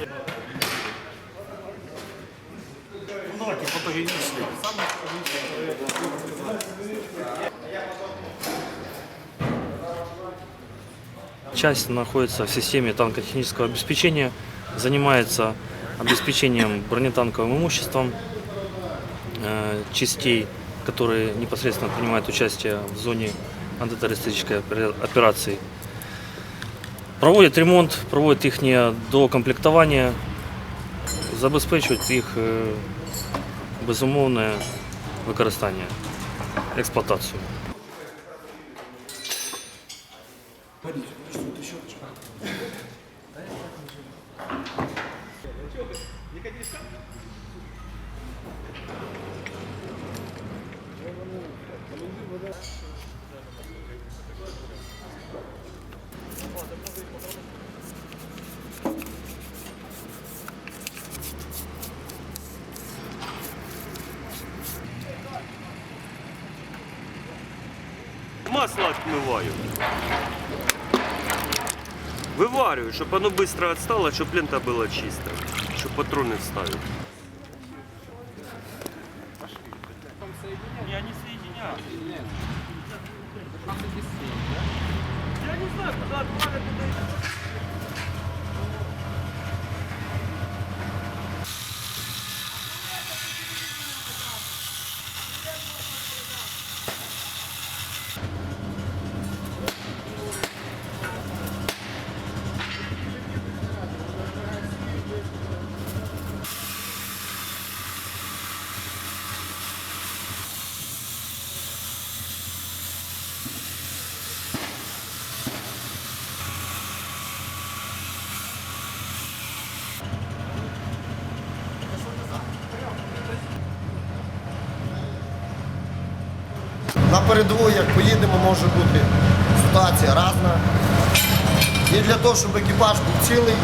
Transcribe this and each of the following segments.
эти ноги фотогеничные. Самые фотогеничные. Часть находится в системе танкотехнического обеспечения, занимается обеспечением бронетанковым имуществом э, частей, которые непосредственно принимают участие в зоне антитеррористической операции. Проводит ремонт, проводит их докомплектование, забезпечують їх е, безумовне використання, експлуатацію. Масло отмываю. Вывариваю, чтобы оно быстро отстало, чтобы лента была чистая. Чтобы патроны вставить. Я не соединял. Я не знаю, куда отправят, туда и передову, як поїдемо, може бути ситуація різна. І для того, щоб екіпаж був цілий,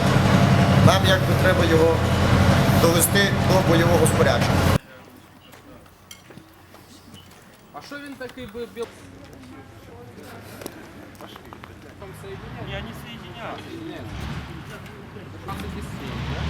нам якби треба його довести до бойового спорядження. А що він такий? Там соединял? Я не соединял. Нет. 15,7, да?